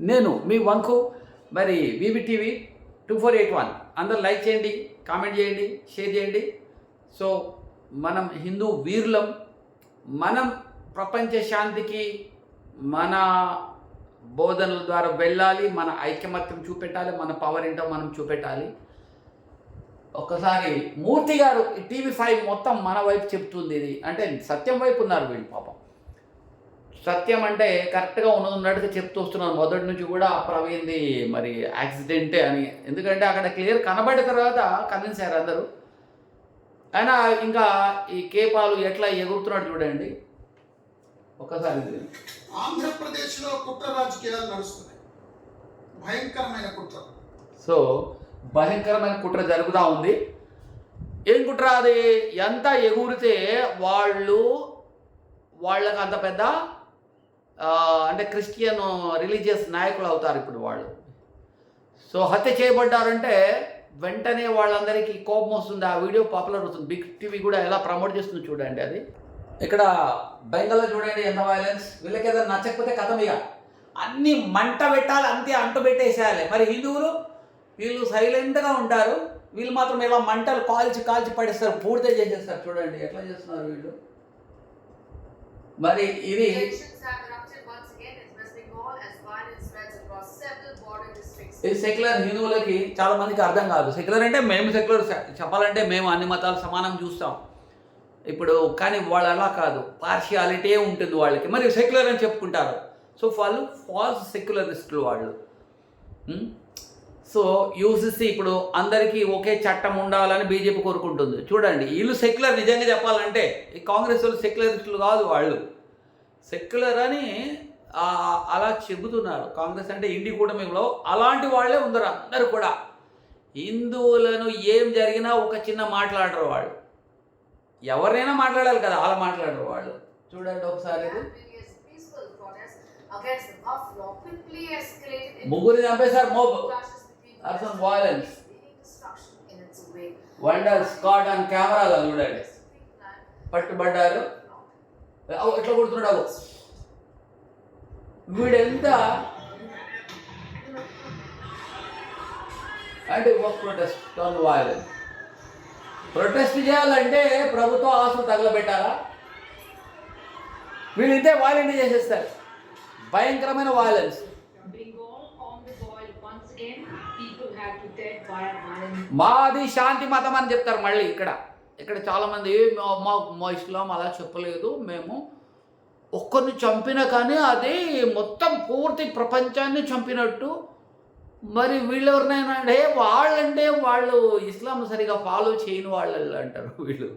నేను మీ వంకు మరి VV TV two four eight one అందరు లైక్ చేయండి కామెంట్ చేయండి షేర్ చేయండి. సో మనం హిందూ వీరులం మనం ప్రపంచ శాంతికి మన బోధనల ద్వారా వెళ్ళాలి మన ఐక్యమత్యం చూపెట్టాలి మన పవర్ ఏంటో మనం చూపెట్టాలి. ఒక్కసారి మూర్తి గారు టీవీ ఫైవ్ మొత్తం మన వైపు చెప్తుంది ఇది. అంటే సత్యం వైపు ఉన్నారు వీళ్ళు పాపం. సత్యం అంటే కరెక్ట్గా ఉన్నది ఉన్నట్టుగా చెప్తూ వస్తున్నాను. మొదటి నుంచి కూడా ప్రవీణ్ది మరి యాక్సిడెంటే అని. ఎందుకంటే అక్కడ క్లియర్ కనబడిన తర్వాత కన్విన్సారు అందరూ. అయినా ఇంకా ఈ కేపాలు ఎట్లా ఎగురుతున్నాడు చూడండి. ఒకసారి. ఆంధ్రప్రదేశ్లో కుట్ర రాజకీయాలు నడుస్తున్నాయి. భయంకరమైన కుట్ర. సో భయంకరమైన కుట్ర జరుగుతూ ఉంది. ఏం కుట్ర అది? ఎంత ఎగురితే వాళ్ళు వాళ్ళకి అంత పెద్ద అంటే క్రిస్టియన్ రిలీజియస్ నాయకులు అవుతారు ఇప్పుడు వాళ్ళు. సో హత్య చేయబడ్డారంటే వెంటనే వాళ్ళందరికీ కోపం వస్తుంది. ఆ వీడియో పాపులర్ అవుతుంది బిగ్ టీవీ కూడా ఎలా ప్రమోట్ చేస్తుంది చూడండి అది. ఇక్కడ బెంగాల్లో చూడండి ఎంత వైలెన్స్ వీళ్ళకి ఏదైనా నచ్చకపోతే కథం ఇక అన్ని మంట పెట్టాలి అంతే అంటు పెట్టేసేయాలి. మరి హిందువులు వీళ్ళు సైలెంట్గా ఉంటారు. వీళ్ళు మాత్రం ఇలా మంటలు కాల్చి కాల్చి పడేస్తారు. పూర్తి చేసేస్తారు. చూడండి ఎట్లా చేస్తున్నారు వీళ్ళు? మరి ఇది సెక్యులర్ హిందువులకి చాలా మందికి అర్థం కాదు. సెక్యులర్ అంటే మేము సెక్యులర్ చెప్పాలంటే మేము అన్ని మతాలు సమానం చూస్తాం. ఇప్పుడు కానీ వాళ్ళు అలా కాదు. పార్షియాలిటీ ఉంటుంది వాళ్ళకి. మరి సెక్యులర్ అని చెప్పుకుంటారు. సో వాళ్ళు ఫాల్స్ సెక్యులరిస్టులు వాళ్ళు. సో యూసిసి ఇప్పుడు అందరికీ ఒకే చట్టం ఉండాలని బీజేపీ కోరుకుంటుంది. చూడండి వీళ్ళు సెక్యులర్ నిజంగా చెప్పాలంటే ఈ కాంగ్రెస్ వాళ్ళు సెక్యులరిస్టులు కాదు వాళ్ళు. సెక్యులర్ అని అలా చెబుతున్నారు. కాంగ్రెస్ అంటే ఇండి కూటమిలో అలాంటి వాళ్ళే ఉందరు అందరు కూడా. హిందువులను ఏం జరిగినా ఒక చిన్న మాట్లాడరు వాళ్ళు. ఎవరినైనా మాట్లాడాలి కదా అలా మాట్లాడరు వాళ్ళు. చూడండి ఒకసారి ముగ్గురు చంపేశారు వండర్ స్కాట్ అండ్ కెమెరాలో చూడండి. పట్టుబడ్డారు. ఎట్లా కొడుతున్నాడు వీడెంత? అంటే work protest on violence protest చేయాలంటే ప్రభుత్వ ఆస్తులు తగలబెట్టాలా? వీళ్ళు ఇంతే వైలెంట్ చేసేస్తారు. భయంకరమైన violence. మాది శాంతి మతం అని చెప్తారు మళ్ళీ ఇక్కడ. ఇక్కడ చాలామంది మా మా ఇస్లాం అలా చెప్పలేదు. మేము ఒక్కరిని చంపినా కానీ అది మొత్తం పూర్తి ప్రపంచాన్ని చంపినట్టు. మరి వీళ్ళెవరినైనా అంటే వాళ్ళంటే వాళ్ళు ఇస్లాం సరిగా ఫాలో చేయని వాళ్ళు అంటారు వీళ్ళు.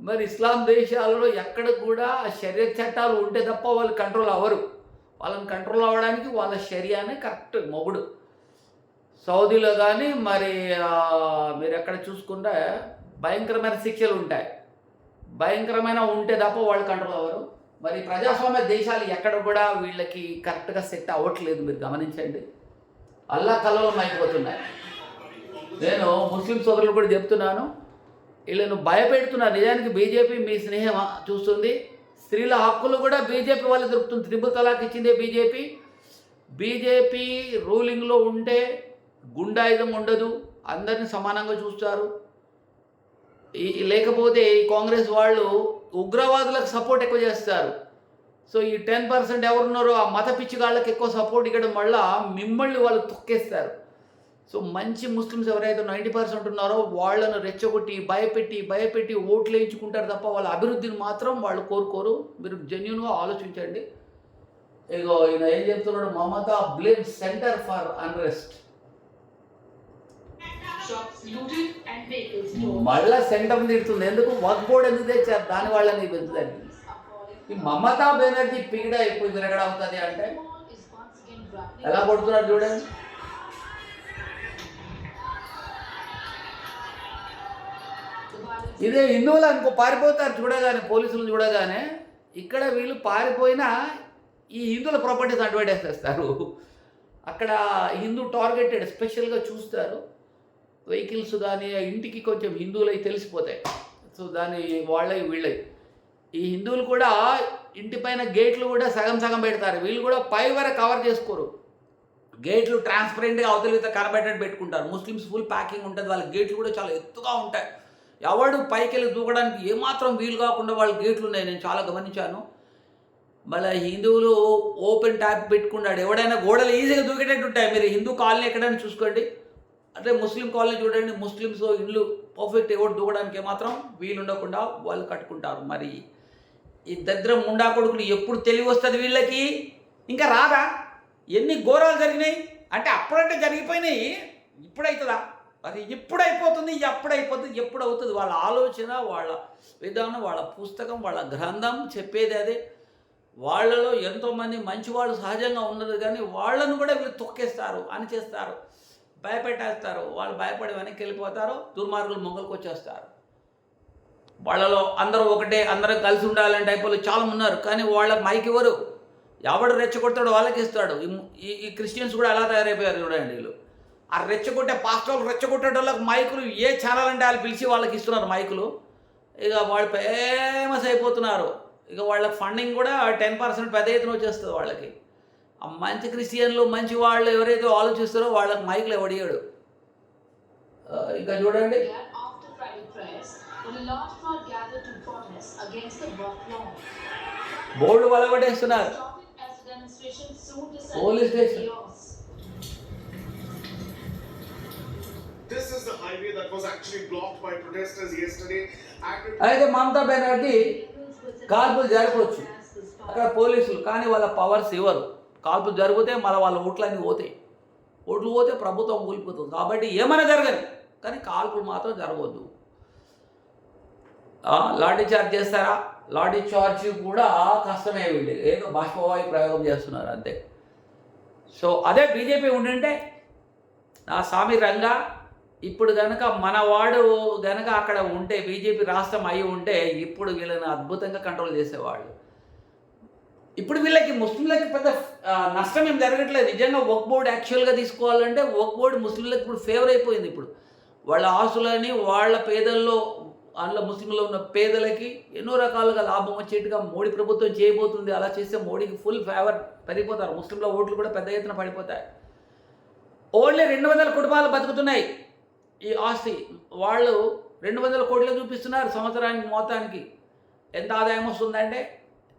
మరి ఇస్లాం దేశాలలో ఎక్కడ కూడా శరీర చట్టాలు ఉంటే తప్ప వాళ్ళు కంట్రోల్ అవ్వరు. వాళ్ళని కంట్రోల్ అవ్వడానికి వాళ్ళ శరీరానే కరెక్ట్ మొగుడు. సౌదీలో కానీ మరి మీరు ఎక్కడ చూసుకుంటే భయంకరమైన శిక్షలు ఉంటాయి. భయంకరమైన ఉంటే తప్ప వాళ్ళు కంట్రోల్ అవ్వరు. మరి ప్రజాస్వామ్య దేశాలు ఎక్కడ కూడా వీళ్ళకి కరెక్ట్గా సెట్ అవ్వట్లేదు మీరు గమనించండి. అల్లా కలవలం అయిపోతున్నాయి నేను ముస్లిం సోదరులు కూడా చెప్తున్నాను వీళ్ళను భయపెడుతున్నారు నిజానికి బీజేపీ మీ స్నేహం చూస్తుంది. స్త్రీల హక్కులు కూడా బీజేపీ వాళ్ళు దొరుకుతుంది. త్రిపుల్ తలాక్ ఇచ్చిందే బీజేపీ. బీజేపీ రూలింగ్లో ఉంటే గుండాయుధం ఉండదు. అందరిని సమానంగా చూస్తారు. లేకపోతే ఈ కాంగ్రెస్ వాళ్ళు ఉగ్రవాదులకు సపోర్ట్ ఎక్కువ చేస్తారు. సో ఈ టెన్ పర్సెంట్ ఎవరున్నారో ఆ మత పిచ్చిగాళ్ళకి ఎక్కువ సపోర్ట్ ఇవ్వడం వల్ల మిమ్మల్ని వాళ్ళు తొక్కేస్తారు. సో మంచి ముస్లిమ్స్ ఎవరైతే నైంటీ పర్సెంట్ ఉన్నారో వాళ్ళను రెచ్చగొట్టి భయపెట్టి భయపెట్టి ఓట్లు వేయించుకుంటారు తప్ప వాళ్ళ అభివృద్ధిని మాత్రం వాళ్ళు కోరుకోరు. మీరు జెన్యున్గా ఆలోచించండి. ఇగో ఈయన ఏం చెప్తున్నాడు? Mamata blame centre for unrest. మళ్ళా సెంటర్ తిడుతుంది ఎందుకు? వర్క్ బోర్డ్ ఎందుకు తెచ్చారు? దాని వాళ్ళని calling ఈ మమతా బెనర్జీ పీడ ఇప్పుడు విరగడ అవుతుంది అంటే? ఎలా కొడుతున్నాడు చూడండి. ఇదే హిందువులు అనుకో పారిపోతారు చూడగానే పోలీసులు చూడగానే. ఇక్కడ వీళ్ళు పారిపోయినా ఈ హిందువుల ప్రాపర్టీస్ అడ్వర్టైజ్ చేస్తారు. అక్కడ హిందూ టార్గెటెడ్ స్పెషల్గా చూస్తారు. వెహికల్స్ కానీ ఆ ఇంటికి కొంచెం హిందువులై తెలిసిపోతాయి. సో దాని వాళ్ళవి వీళ్ళై. ఈ హిందువులు కూడా ఇంటి పైన గేట్లు కూడా సగం సగం పెడతారు. వీళ్ళు కూడా పై వరకు కవర్ చేసుకోరు. గేట్లు ట్రాన్స్పరెంట్గా అవతలిత కనబెట్టడం పెట్టుకుంటారు. ముస్లిమ్స్ ఫుల్ ప్యాకింగ్ ఉంటుంది. వాళ్ళ గేట్లు కూడా చాలా ఎత్తుగా ఉంటాయి. ఎవడు పైకి వెళ్ళి దూకడానికి ఏమాత్రం వీలు కాకుండా వాళ్ళ గేట్లు ఉన్నాయి. నేను చాలా గమనించాను. మళ్ళీ హిందువులు ఓపెన్ ట్యాప్ పెట్టుకున్నాడు. ఎవడైనా గోడలు ఈజీగా దూకేటట్టు ఉంటాయి. మీరు హిందూ కాలనీ ఎక్కడైనా చూసుకోండి. అంటే ముస్లిం కాలనీ చూడండి ముస్లిమ్స్ ఇల్లు పర్ఫెక్ట్ ఎవరు దూకడానికి మాత్రం వీలు ఉండకుండా వాళ్ళు కట్టుకుంటారు. మరి ఈ దరిద్రం ముండా కొడుకులు ఎప్పుడు తెలివి వస్తుంది వీళ్ళకి? ఇంకా రాదా? ఎన్ని ఘోరాలు జరిగినాయి? అంటే అప్పుడంటే జరిగిపోయినాయి. ఇప్పుడవుతుందా అది ఎప్పుడైపోతుంది అయిపోతుంది ఎప్పుడు అయిపోతుంది ఎప్పుడు అవుతుంది వాళ్ళ ఆలోచన వాళ్ళ విధానం వాళ్ళ పుస్తకం వాళ్ళ గ్రంథం చెప్పేది అదే. వాళ్ళలో ఎంతోమంది మంచివాళ్ళు సహజంగా ఉన్నది కానీ వాళ్ళను కూడా వీళ్ళు తొక్కేస్తారు అని చేస్తారు భయపెట్టేస్తారు. వాళ్ళు భయపడి వెనక్కి వెళ్ళిపోతారు. దుర్మార్గులు మొగ్గలకు వచ్చేస్తారు. వాళ్ళలో అందరూ ఒకటే అందరం కలిసి ఉండాలని టైపులు చాలా ఉన్నారు. కానీ వాళ్ళ మైక్ ఎవరు? ఎవడు రెచ్చగొడతాడో వాళ్ళకి ఇస్తాడు. ఈ ఈ క్రిస్టియన్స్ కూడా ఎలా తయారైపోయారు చూడండి వీళ్ళు. ఆ రెచ్చగొట్టే పాస్టర్లు రెచ్చగొట్టేటోళ్ళకి మైకులు ఏ ఛానల్ అంటే వాళ్ళు పిలిచి వాళ్ళకి ఇస్తున్నారు మైకులు. ఇక వాళ్ళు ఫేమస్ అయిపోతున్నారు. ఇక వాళ్ళ ఫండింగ్ కూడా టెన్ పర్సెంట్ పెద్ద ఎత్తున వచ్చేస్తుంది వాళ్ళకి. మంచి క్రిస్టియన్లు మంచి వాళ్ళు ఎవరైతే ఆలోచిస్తారో వాళ్ళకి మైకులు ఎవడియాడు ఇంకా చూడండి. బోర్డు వలగొట్టేస్తున్నారు పోలీస్ స్టేషన్ అయితే మమతా బెనర్జీ కార్పులు జరపవచ్చు అక్కడ పోలీసులు కానీ వాళ్ళ పవర్స్ ఇవ్వరు. కాల్పులు జరిగితే మళ్ళీ వాళ్ళ ఓట్లన్నీ పోతాయి. ఓట్లు పోతే ప్రభుత్వం కూలిపోతుంది. కాబట్టి ఏమైనా జరగదు. కానీ కాల్పులు మాత్రం జరగవద్దు. ఆ, లాఠీ చార్జ్ చేస్తారా? లాఠీ చార్జ్ కూడా కష్టమే వీళ్ళు. ఏదో బాష్పవాయు ప్రయోగం చేస్తున్నారు అంతే. సో అదే బీజేపీ ఉండింటే నా స్వామి రంగా ఇప్పుడు గనక మనవాడు గనక అక్కడ ఉంటే బీజేపీ రాష్ట్రం అయి ఉంటే ఇప్పుడు వీళ్ళని అద్భుతంగా కంట్రోల్ చేసేవాళ్ళు. ఇప్పుడు వీళ్ళకి ముస్లింలకి పెద్ద నష్టం ఏం జరగట్లేదు. నిజంగా వర్క్ బోర్డు యాక్చువల్గా తీసుకోవాలంటే వక్ బోర్డు ముస్లింలకు ఇప్పుడు ఫేవర్ అయిపోయింది ఇప్పుడు. వాళ్ళ ఆస్తులని వాళ్ళ పేదల్లో అందులో ముస్లింలో ఉన్న పేదలకి ఎన్నో రకాలుగా లాభం వచ్చేట్టుగా మోడీ ప్రభుత్వం చేయబోతుంది. అలా చేస్తే మోడీకి ఫుల్ ఫేవర్ పెరిగిపోతారు. ముస్లింల ఓట్లు కూడా పెద్ద ఎత్తున పడిపోతాయి. ఓన్లీ రెండు వందల కుటుంబాలు బతుకుతున్నాయి ఈ ఆస్తి. వాళ్ళు రెండు వందల కోట్లు చూపిస్తున్నారు సంవత్సరానికి మొత్తానికి. ఎంత ఆదాయం వస్తుందంటే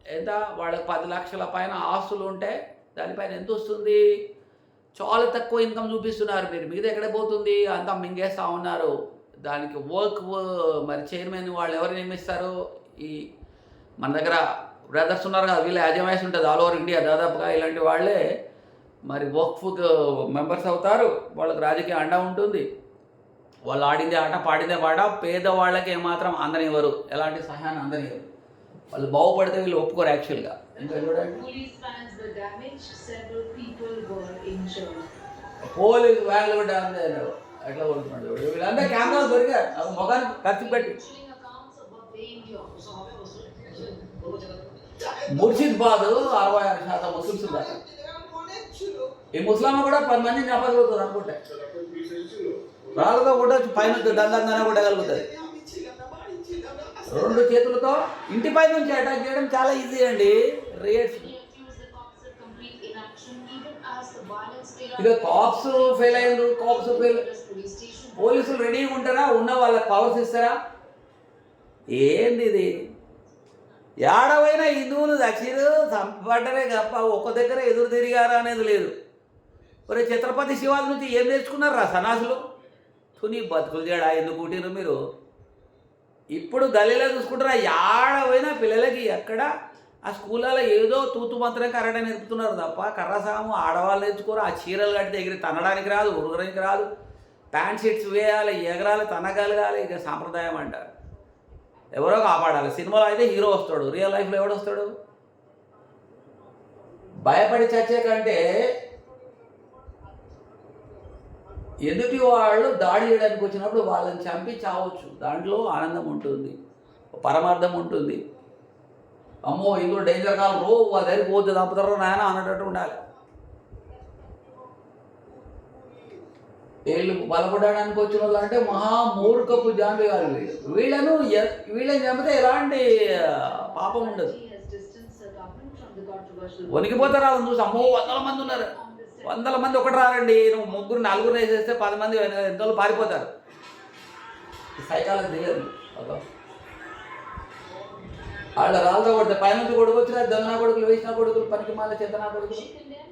ఎంత? వాళ్ళకి పది లక్షల పైన ఆస్తులు ఉంటే దానిపైన ఎంత వస్తుంది? చాలా తక్కువ ఇన్కమ్ చూపిస్తున్నారు మీరు. మిగతా ఎక్కడ పోతుంది? అంతా మింగేస్తూ ఉన్నారు. దానికి వర్క్ మరి చైర్మన్ వాళ్ళు ఎవరు నియమిస్తారు? ఈ మన దగ్గర బ్రదర్స్ ఉన్నారు కదా వీళ్ళ యాజమాయిషి ఉంటుంది ఆల్ ఓవర్ ఇండియా దాదాపుగా ఇలాంటి వాళ్ళే. మరి వర్క్ మెంబర్స్ అవుతారు. వాళ్ళకి రాజకీయ అండ ఉంటుంది. వాళ్ళు ఆడిందే ఆట పాడిందే పాట. పేదవాళ్ళకి ఏమాత్రం అందనివ్వరు. ఎలాంటి సహాయాన్ని అందనివ్వరు. వాళ్ళు బాగుపడితే వీళ్ళు ఒప్పుకోరు యాక్చువల్గా. పోలీసు వ్యాన్లు కూడా అందరూ ఎట్లా కొడుతున్నాడు. వీళ్ళంతా కెమెరాలు దొరికారు ముఖానికి ఖర్చు పెట్టి. ముర్షిద్బాద్ అరవై ఆరు శాతం ముస్లిమ్స్ ఉన్నారు. ఈ ముస్లాం కూడా పది మంది జ్ఞాపకలుగుతుంది అనుకుంటే. రాళ్ళతో కూడా పైన దండంగానే కొట్టగలుగుతుంది రెండు చేతులతో ఇంటి పై నుంచి అటాక్ చేయడం చాలా ఈజీ అండి. రేట్స్ Many ఇక కాప్స్ ఫెయిల్ అయ్యారు కాప్స్ ఫెయిల్ పోలీసులు రెడీగా ఉంటారా? ఉన్న వాళ్ళకి పవర్స్ ఇస్తారా? ఏంది ఇది? ఏడవైనా హిందువులు దక్షిణ చంపబడ్డరే గప్ప ఒక్క దగ్గర ఎదురు తిరిగారా అనేది లేదు. మరి ఛత్రపతి శివాజీ నుంచి ఏం నేర్చుకున్నారా సన్నాసులు తుని బతుకులు చేయడా? ఎందుకు పుట్టిరు మీరు? ఇప్పుడు గలీలో చూసుకుంటారా ఏడవైనా పిల్లలకి ఎక్కడ? ఆ స్కూళ్ళలో ఏదో తూతు మంత్రం కరెక్ట్ నేర్పుతున్నారు తప్ప కర్రసాము ఆడవాళ్ళు నేర్చుకోరు ఆ చీరలు కడితే ఎగిరి తనడానికి రాదు ఉరగడానికి రాదు. ప్యాంట్ షర్ట్స్ వేయాలి ఎగరాలి తనగలగాలి ఇక సాంప్రదాయం అంటారు. ఎవరో కాపాడాలి. సినిమాలో అయితే హీరో వస్తాడు రియల్ లైఫ్లో ఎవడు వస్తాడు భయపడి చచ్చే కంటే ఎదుటి వాళ్ళు దాడి చేయడానికి వచ్చినప్పుడు వాళ్ళని చంపి చావచ్చు. దాంట్లో ఆనందం ఉంటుంది. పరమార్థం ఉంటుంది. అమ్మో ఇందులో డేంజర్ కాలం రో వాళ్ళ దగ్గరికి పోతే తప్పుతారో నాయన అన్నట్టు ఉండాలి. వీళ్ళు బలపడడానికి వచ్చిన వాళ్ళు అంటే మహా మూర్ఖపు జాంబి గారు వీళ్ళు. వీళ్ళను వీళ్ళని చంపితే ఎలాంటి పాపం ఉండదు. వణికిపోతారు వాళ్ళని చూసి. అమ్మో వందల మంది ఉన్నారు. వందల మంది ఒకటి రారండి. నువ్వు ముగ్గురు నలుగురు వేసేస్తే పది మంది ఎంతో పారిపోతారు. సైకాలజీ తెలియదు వాళ్ళ రాళ్ళతో కొడితే పైనుంచి కొడుకు వచ్చిన దొంగన కొడుకులు వేసిన కొడుకులు పనికి మాల చేతనా కొడుకులు. She condemned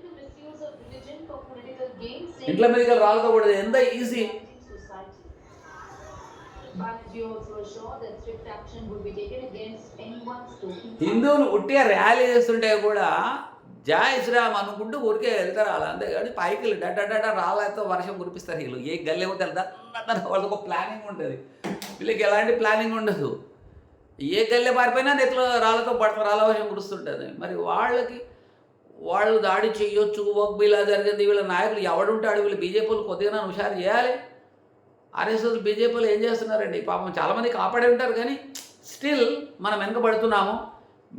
ఇంట్లో రాళ్ళతో కొడితే ఎంత ఈజీ హిందువులు ఉట్టిగా ర్యాలీ చేస్తుంటే కూడా జై శ్రీరామ్ అనుకుంటూ ఊరికే వెళ్తారు అలా అంతే కానీ పైకి వెళ్ళి డట రాళ్ళతో వర్షం కురిపిస్తారు వీళ్ళు. ఏ గల్లే పోతే వాళ్ళకి ఒక ప్లానింగ్ ఉంటుంది. వీళ్ళకి ఎలాంటి ప్లానింగ్ ఉండదు. ఏ గల్లె పారిపోయినా నెట్లో రాళ్ళతో పడతారు రాళ్ళ వర్షం కురుస్తుంటుంది. మరి వాళ్ళకి వాళ్ళు దాడి చేయొచ్చు వక్ ఇలా జరిగింది వీళ్ళ నాయకులు ఎవడుంటాడు వీళ్ళు బీజేపీలు కొద్దిగా హుషారు చేయాలి. ఆర్ఎస్ఎస్ బీజేపీలు ఏం చేస్తున్నారండి? పాపం చాలామంది కాపాడే ఉంటారు కానీ స్టిల్ మనం వెనకబడుతున్నాము.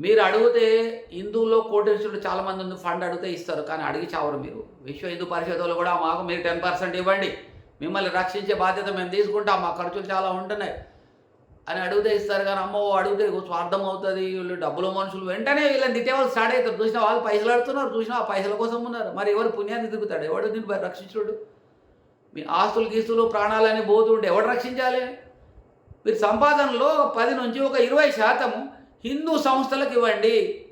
మీరు అడిగితే హిందువుల్లో కోటేశ్వరుడు చాలామంది ఉంది ఫండ్ అడిగితే ఇస్తారు కానీ అడిగి చావరు మీరు. విశ్వ హిందూ పరిషత్ కూడా మాకు మీరు టెన్ పర్సెంట్ ఇవ్వండి. మిమ్మల్ని రక్షించే బాధ్యత మేము తీసుకుంటాం మా ఖర్చులు చాలా ఉంటున్నాయి. అని అడిగితే ఇస్తారు కానీ అమ్మో అడిగితే స్వార్థం అవుతుంది వీళ్ళు డబ్బులు మనుషులు వెంటనే వీళ్ళని తిట్టే వాళ్ళు స్టార్ట్ అవుతారు. చూసిన వాళ్ళు పైసలు ఆడుతున్నారు చూసిన ఆ పైసల కోసం ఉన్నారు. మరి ఎవరు పుణ్యాన్ని దిగుతాడు ఎవడు దీన్ని రక్షించుడు? మీ ఆస్తులు గీస్తులు ప్రాణాలని పోతుంటే ఎవడు రక్షించాలి? మీరు సంపాదనలో పది నుంచి ఒక ఇరవై శాతము హిందూ సంస్థలకు ఇవ్వండి.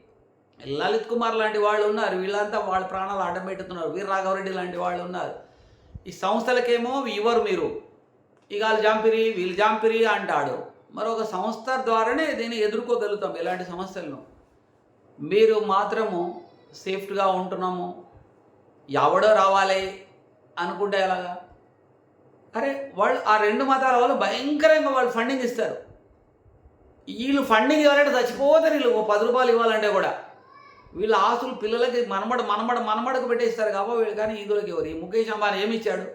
లలిత్ కుమార్ లాంటి వాళ్ళు ఉన్నారు. వీళ్ళంతా వాళ్ళ ప్రాణాలు అడ్డం పెట్టుతున్నారు వీర రాఘవరెడ్డి లాంటి వాళ్ళు ఉన్నారు. ఈ సంస్థలకేమో ఇవ్వరు మీరు. ఇక వాళ్ళు జాంపిరి వీళ్ళు జాంపిరి అంటాడు. మరొక సంస్థ ద్వారానే దీన్ని ఎదుర్కోగలుగుతాం ఇలాంటి సమస్యలను. మీరు మాత్రము సేఫ్ట్గా ఉంటున్నాము. ఎవడో రావాలి అనుకుంటే ఎలాగా? అరే వాళ్ళు ఆ రెండు మతాల వాళ్ళు భయంకరంగా వాళ్ళు ఫండింగ్ ఇస్తారు. వీళ్ళు ఫండింగ్ ఇవ్వాలంటే చచ్చిపోతారు వీళ్ళు పది రూపాయలు ఇవ్వాలంటే కూడా. వీళ్ళ ఆస్తులు పిల్లలకి మనమడ మనమడ మనమడకు పెట్టేస్తారు కాబట్టి వీళ్ళు కానీ హిందువులకి ఎవరు ఈ ముఖేష్ అంబానీ ఏమి ఇచ్చాడు?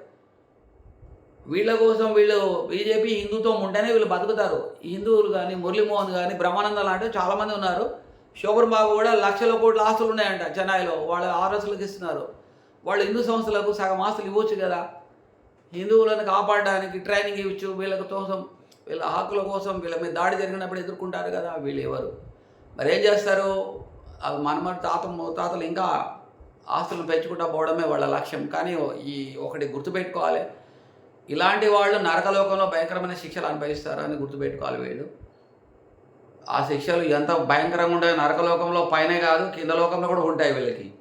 వీళ్ళ కోసం వీళ్ళు బీజేపీ హిందుత్వం ఉంటేనే వీళ్ళు బతుకుతారు. హిందువులు కానీ మురళీమోహన్ కానీ బ్రహ్మానంద లాంటి చాలామంది ఉన్నారు. శోభన్ బాబు కూడా లక్షల కోట్ల ఆస్తులు ఉన్నాయంట చెన్నైలో. వాళ్ళ ఆరోసులకు ఇస్తున్నారు. వాళ్ళు హిందూ సంస్థలకు సగం ఆస్తులు ఇవ్వచ్చు కదా. హిందువులను కాపాడడానికి ట్రైనింగ్ ఇవ్వచ్చు. వీళ్ళకి కోసం వీళ్ళ హక్కుల కోసం వీళ్ళ మీద దాడి జరిగినప్పుడు ఎదుర్కొంటారు కదా వీళ్ళు ఎవరు? మరి ఏం చేస్తారు? అవి మనమడి తాత తాతలు ఇంకా ఆస్తులను పెంచుకుంటా పోవడమే వాళ్ళ లక్ష్యం. కానీ ఈ ఒకటి గుర్తుపెట్టుకోవాలి. ఇలాంటి వాళ్ళు నరకలోకంలో భయంకరమైన శిక్షలు అనుభవిస్తారు అని గుర్తుపెట్టుకోవాలి వీళ్ళు. ఆ శిక్షలు ఎంత భయంకరంగా ఉంటాయో నరకలోకంలో పైనే కాదు కింద లోకంలో కూడా ఉంటాయి వీళ్ళకి.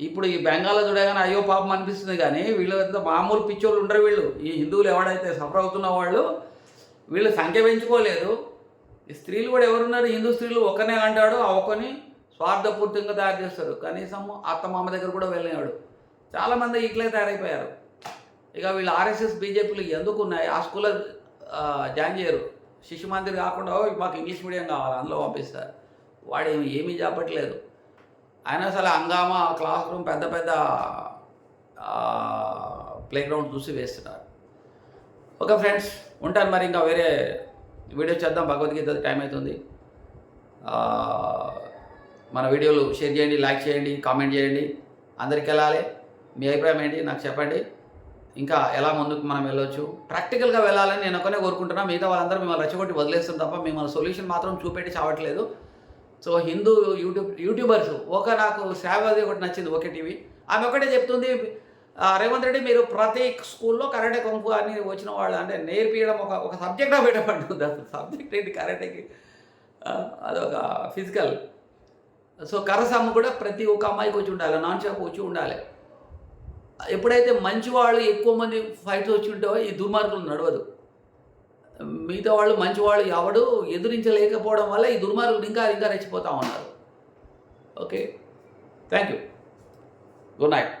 ఇప్పుడు ఈ బెంగాల్లో చూడగానే అయ్యో పాపం అనిపిస్తుంది కానీ వీళ్ళు మామూలు పిచ్చోళ్ళు ఉండరు వీళ్ళు. ఈ హిందువులు ఎవడైతే సఫర్ అవుతున్న వాళ్ళు వీళ్ళు సంఖ్య పెంచుకోలేదు. ఈ స్త్రీలు కూడా ఎవరున్నారు? హిందూ స్త్రీలు ఒకనే అంటాడు ఆ ఒకని స్వార్థపూర్తిగా తయారు చేస్తారు. కనీసం అత్త మామ దగ్గర కూడా వెళ్ళినాడు చాలామంది ఇట్లే తయారైపోయారు. ఇక వీళ్ళు ఆర్ఎస్ఎస్ బీజేపీలు ఎందుకు ఉన్నాయి? ఆ స్కూల్లో జాయిన్ చేయరు. శిశు మందిర్ కాకుండా మాకు ఇంగ్లీష్ మీడియం కావాలి అందులో పంపిస్తారు వాడు ఏమి ఏమీ చెప్పట్లేదు అయినా సరే హంగామా క్లాస్ రూమ్ పెద్ద పెద్ద ప్లే గ్రౌండ్ చూసి వేస్తున్నారు. ఓకే ఫ్రెండ్స్ ఉంటాను మరి ఇంకా వేరే వీడియో చేద్దాం భగవద్గీత టైం అవుతుంది. మన వీడియోలు షేర్ చేయండి లైక్ చేయండి కామెంట్ చేయండి. అందరికి వెళ్ళాలి. మీ అభిప్రాయం ఏంటి? నాకు చెప్పండి. ఇంకా ఎలా ముందుకు మనం వెళ్ళొచ్చు? ప్రాక్టికల్గా వెళ్ళాలని నేను ఒకనే కోరుకుంటున్నా. మిగతా వాళ్ళందరూ మిమ్మల్ని రెచ్చగొట్టి వదిలేస్తుంది తప్ప మిమ్మల్ని సొల్యూషన్ మాత్రం చూపెట్టి చావట్లేదు. సో హిందూ యూట్యూబ్ యూట్యూబర్స్ ఒక నాకు శ్రావతి ఒకటి నచ్చింది ఒకే టీవీ. ఆమె ఒకటే చెప్తుంది రేవంత్ రెడ్డి మీరు ప్రతి స్కూల్లో కరాటే కొంపు అని వచ్చిన వాళ్ళు అంటే నేర్పించడం ఒక ఒక సబ్జెక్ట్గా పెట్టమంటుంది అసలు. సబ్జెక్ట్ ఏంటి? కరాటేకి అదొక ఫిజికల్ సో కరసమ్మ కూడా ప్రతి ఒక్క అమ్మాయికి వచ్చి ఉండాలి. నాన్ షాప్ వచ్చి ఉండాలి. ఎప్పుడైతే మంచి వాళ్ళు ఎక్కువ మంది ఫైట్స్ వచ్చి ఉంటావో ఈ దుర్మార్గులు నడవదు. మిగతా వాళ్ళు మంచి వాళ్ళు ఎవడు ఎదురించలేకపోవడం వల్ల ఈ దుర్మార్గులు ఇంకా ఇంకా రెచ్చిపోతూ ఉన్నారు. Okay thank you good night